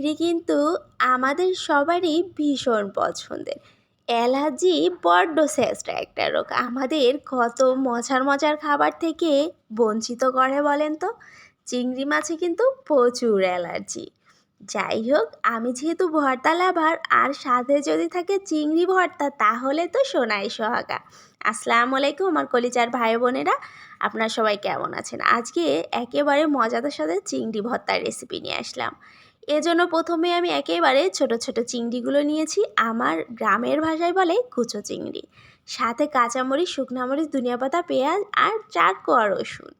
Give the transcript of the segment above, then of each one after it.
চিংড়ি কিন্তু আমাদের সবারই ভীষণ পছন্দের। অ্যালার্জি বড্ড শ্রেষ্ঠ একটা রোগ। আমাদের কত মজার মজার খাবার থেকে বঞ্চিত করে বলেন তো? চিংড়ি মাছে কিন্তু প্রচুর অ্যালার্জি। যাই হোক, আমি যেহেতু ভর্তা লাভার, আর সাথে যদি থাকে চিংড়ি ভর্তা, তাহলে তো সোনাই সোহাগা। আসসালামু আলাইকুম আমার কলিজার ভাই বোনেরা। আপনারা সবাই কেমন আছেন? আজকে একেবারে মজাদার সাথে চিংড়ি ভর্তার রেসিপি নিয়ে আসলাম। এজন্য প্রথমে আমি একেবারে ছোট ছোট চিংড়িগুলো নিয়েছি। আমার গ্রামের ভাষায় বলে কুচো চিংড়ি। সাথে কাঁচামরিচ শুকনামরিচ ধনিয়া পাতা, পেঁয়াজ আর চার কোয়া রসুন।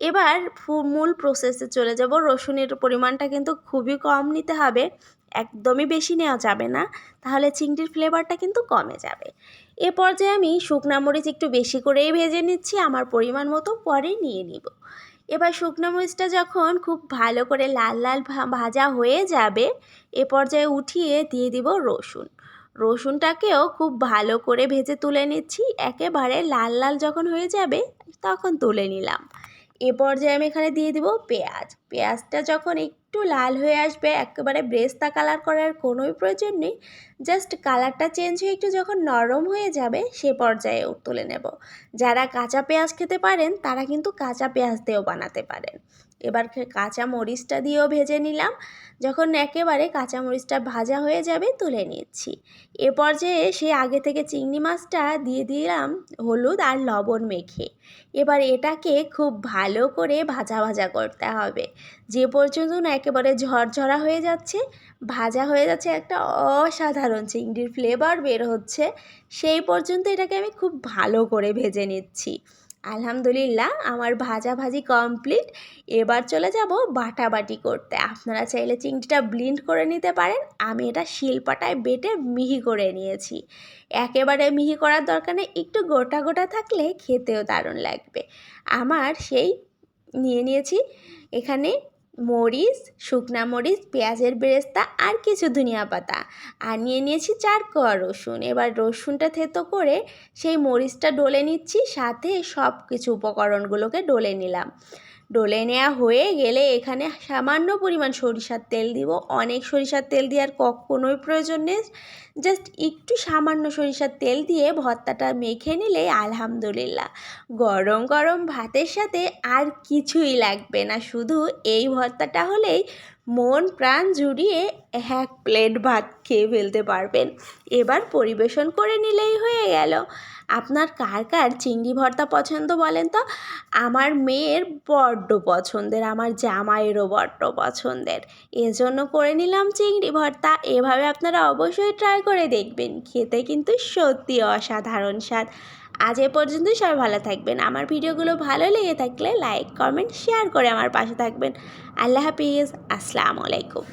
এবার মূল প্রসেসে চলে যাব। রসুনের পরিমাণটা কিন্তু খুবই কম নিতে হবে। একদমই বেশি নেওয়া যাবে না। তাহলে চিংড়ির ফ্লেভারটা কিন্তু কমে যাবে। এ পর্যায়ে আমি শুকনা মরিচ একটু বেশি করেই ভেজে নিচ্ছি। আমার পরিমাণ মতো পরে নিয়ে নিব। এবার শুকনো মরিচটা যখন খুব ভালো করে লাল লাল ভাজা হয়ে যাবে, এ পর্যায়ে উঠিয়ে দিয়ে দিব রসুন। রসুনটাকেও খুব ভালো করে ভেজে তুলে নিচ্ছি। একেবারে লাল লাল যখন হয়ে যাবে, তখন তুলে নিলাম। এ পর্যায়ে আমি এখানে দিয়ে দিব পেঁয়াজ। পেঁয়াজটা যখন একটু লাল হয়ে আসবে, একেবারে ব্রেস্তা কালার করার কোনোই প্রয়োজন নেই। জাস্ট কালারটা চেঞ্জ হয়ে একটু যখন নরম হয়ে যাবে, সে পর্যায়ে তুলে নেব। যারা কাঁচা পেঁয়াজ খেতে পারেন, তারা কিন্তু কাঁচা পেঁয়াজ দিয়েও বানাতে পারেন। এবার কাঁচা মরিচটা দিয়েও ভেজে নিলাম। যখন একেবারে কাঁচা মরিচটা ভাজা হয়ে যাবে তুলে নিচ্ছি। এ পর্যায়ে সে আগে থেকে চিংড়ি মাছটা দিয়ে দিলাম হলুদ আর লবণ মেখে। এবার এটাকে খুব ভালো করে ভাজা ভাজা করতে হবে। যে পর্যন্ত না একেবারে ঝরঝরা হয়ে যাচ্ছে, ভাজা হয়ে যাচ্ছে একটা অসাধারণ চিংড়ির ফ্লেভার বের হচ্ছে, সেই পর্যন্ত এটাকে আমি খুব ভালো করে ভেজে নিচ্ছি। আলহামদুলিল্লাহ, আমার ভাজা ভাজি কমপ্লিট এবার চলে যাব বাটাবাটি করতে। আপনারা চাইলে চিংড়িটা ব্লিন্ড করে নিতে পারেন। আমি এটা শিলপাটায় বেটে মিহি করে নিয়েছি। একেবারে মিহি করার দরকার নেই, একটু গোটা গোটা থাকলে খেতেও দারুণ লাগবে। আমার সেই নিয়ে নিয়েছি, এখানে মরিচ, শুকনা মরিচ, পেঁয়াজের বেরেস্তা আর কিছু ধনিয়া পাতা। আর নিয়ে নিয়েছি চার কোয়া রসুন। এবার রসুনটা থেতো করে সেই মরিচটা ডলে নিচ্ছি, সাথে সব কিছু উপকরণগুলোকে ডলে নিলাম। ডলে নেওয়া হয়ে গেলে এখানে সামান্য পরিমাণ সরিষার তেল দিব। অনেক সরিষার তেল দেওয়ার কখনোই প্রয়োজন নেই। জাস্ট একটু সামান্য সরিষার তেল দিয়ে ভর্তাটা মেখে নিলে আলহামদুলিল্লাহ। গরম গরম ভাতের সাথে আর কিছুই লাগবে না। শুধু এই ভর্তাটা হলেই মন প্রাণ জুড়িয়ে এক প্লেট ভাত খেয়ে ফেলতে পারবেন। এবার পরিবেশন করে নিলেই হয়ে গেল। আপনার কার কার চিংড়ি ভর্তা পছন্দ বলেন তো? আমার মেয়ের বড্ড পছন্দের, আমার জামাইয়েরও বড্ড পছন্দের। এজন্য করে নিলাম চিংড়ি ভর্তা। এভাবে আপনারা অবশ্যই ট্রাই করে দেখবেন। খেতে কিন্তু সত্যি অসাধারণ স্বাদ। আজ এ পর্যন্তই সবাই ভালো থাকবেন। আমার ভিডিওগুলো ভালো লেগে থাকলে লাইক, কমেন্ট, শেয়ার করে আমার পাশে থাকবেন। আল্লাহ হাফিজ। আসসালামু আলাইকুম।